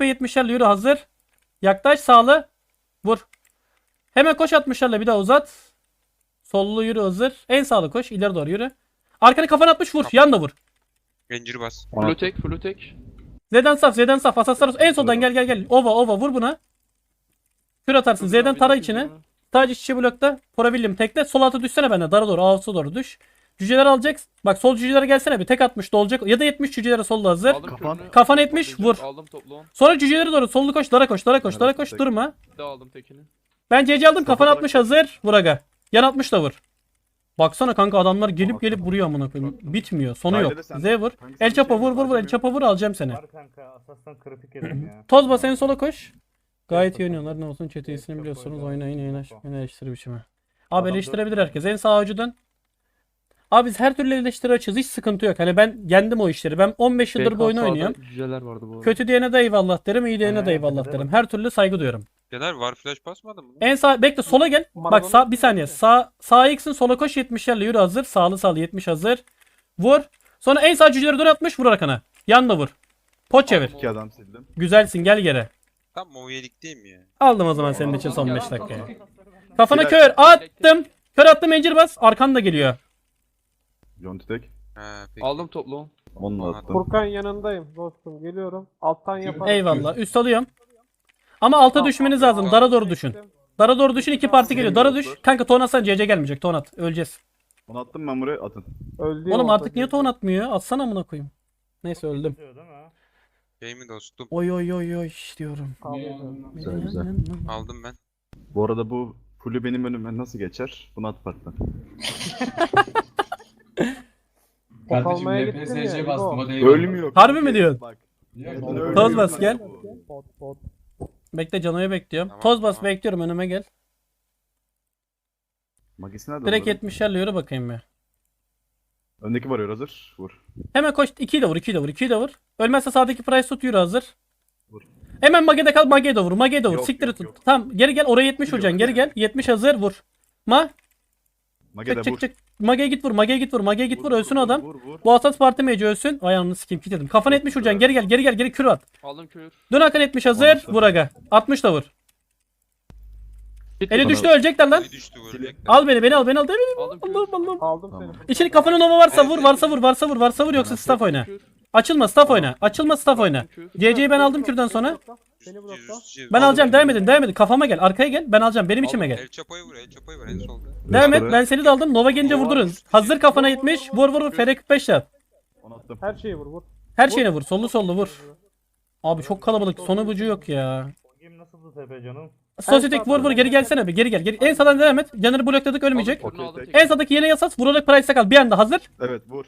kupa 70'lerle yürü hazır. Yaklaş sağlı. Vur. Hemen koş 60'larla bir daha uzat. Sollu yürü hazır. En sağlı koş. ileri doğru yürü. Arkana kafana atmış vur. Yan da vur. Ranger bas. Blue tek, blue tek. Z'den saf, Z'den saf. Asaslar en soldan gel gel gel. Ova ova vur buna. Kür atarsın. Z'den tara içine. Sadece içi blokta. Porabillim tekle. Sol alta düşsene bende. Dara doğru. Ağustos'a doğru düş. Cüceler alacak. Bak sol cücelere gelsene bir. Tek atmış dolacak. Ya da 70 cücelere solda hazır. Aldım Kafan- kürünü. Kafana etmiş, vur. Aldım toplu. Sonra cücelere doğru. Sollu koş. Dara koş. Dara koş. Dara koş. Durma. Bir daha aldım tekini. Ben CC aldım. Kafana Kafa- atmış hazır. Vur aga. Yan atmış da vur. Baksana kanka adamlar gelip gelip vuruyor amına koyayım. Bitmiyor. Sonu yok. sen- Z vur. El çapa vur vur vur. El çapa vur alacağım seni. Var kanka asastan kritik yedim ya. Toz bas en sola koş. Gayet iyi oynuyorlar. Ne olsun çok biliyorsunuz. Oynayın. Oynayın eleştiri biçimi. Abi eleştirebilir herkes. En sağ ucu dön. Abi biz her türlü eleştiri açığız. Hiç sıkıntı yok. Hani ben yendim o işleri. Ben 15 yıldır bu oyunu oynuyorum. Cüceler vardı bu arada. Kötü diyene de eyvallah derim. iyi diyene de eyvallah derim. Her türlü saygı duyuyorum. Caner var flash basmadın mı? En sağ bekle sola gel. Bak sağ bir saniye. Sağ sağ x'in sola koş 70'lerle yürü hazır. Sağlı sağlı 70 hazır. Vur. Sonra en sağ cüceleri dön atmış vur arkana. Yan da vur. Pot çevir. İki adam sildim. Güzelsin gel geri. Tam Moviyelik değil mi ya? Aldım o zaman senin için son 5 dakikaya. Kafana kör attım. Kör attım encir bas. Arkan da geliyor. Yonti tek. Ha peki. Aldım toplu. Onunla attım. Furkan yanındayım dostum geliyorum. Alttan yaparım. Eyvallah. Üst alıyorum. Ama alta düşmeniz lazım. Dara doğru düşün. Dara doğru düşün. iki parti geliyor. Dara düş. Kanka ton atsan CC gelmeyecek. Ton at. Öleceğiz. Onu attım ben buraya atın. Öldü Oğlum artık niye ton atmıyor? Atsana amına koyayım. Neyse öldüm. Şey mi dostum? Oy oy oy oy diyorum. Güzel, güzel. Aldım ben. Bu arada bu fulü benim önüme nasıl geçer? Bunu at partiden. almaya Kardeşim gittin LPSC bastım o değil. Ölmüyor. Harbi mi diyorsun? Bak. Toz bas gel. Bot bot. Bekle Cano'yu bekliyorum. Tamam, Toz bas tamam. bekliyorum önüme gel. Magisi nerede? Direkt onların? 70'lerle yürü bakayım bir. Öndeki varıyor hazır. Vur. Hemen koş. 2'yi de vur. 2'yi de vur. 2'yi de vur. Ölmezse sağdaki price tut yürü hazır. Vur. Hemen Mage'de kal. Mage'ye de vur. Mage'ye de vur. Yok, Siktir yok, tut. yok. Tamam geri gel. Oraya 70 Yok. vuracaksın. Geri gel. 70 hazır vur. Ma. Mage de Çık vur. çık çık. Mage'ye git vur. Mage'ye git vur. Mage'ye git vur. Ölsün vur, adam. Vur vur. Bu Asas Parti meci ölsün. Ayağını sikeyim kilitledim. Kafana Çok 70 güzel. vuracaksın. Geri gel. Geri gel. Geri kür at. Aldım kür. Dön Hakan 70 hazır. Vur aga. 60 da vur. Eli düştü ölecekler lan. Düştü. Al beni beni al beni al. Beni, Aldım kür. Allah'ım Allah'ım. Aldım Tamam. seni. İçini kafana nova varsa vur. Varsa vur. Varsa vur. Varsa vur yoksa staff oyna. Kür. Açılma staff oyna. Açılma staff oyna. Kür. CC'yi ben aldım kürden sonra. Beni blokla. Ben alacağım devam edin devam edin. Kafama gel arkaya gel. Ben alacağım benim içime gel. El çapayı vur el çapayı vur en solda. Devam et ben seni de aldım. Nova gelince vurdurun. Hazır kafana 70. Vur vur vur. FR 45 yap. Her şeyi vur vur. Her şeyine vur. Sollu sollu vur. Abi çok kalabalık. Sonu bucu yok ya. Game nasıldı tepe canım? Sosyetek vur vur geri gelsene bir geri gel. Geri. En sağdan devam et. Canını blokladık ölmeyecek. En sağdaki yine yasas. Vurarak price'e kal. Bir anda hazır. Evet vur.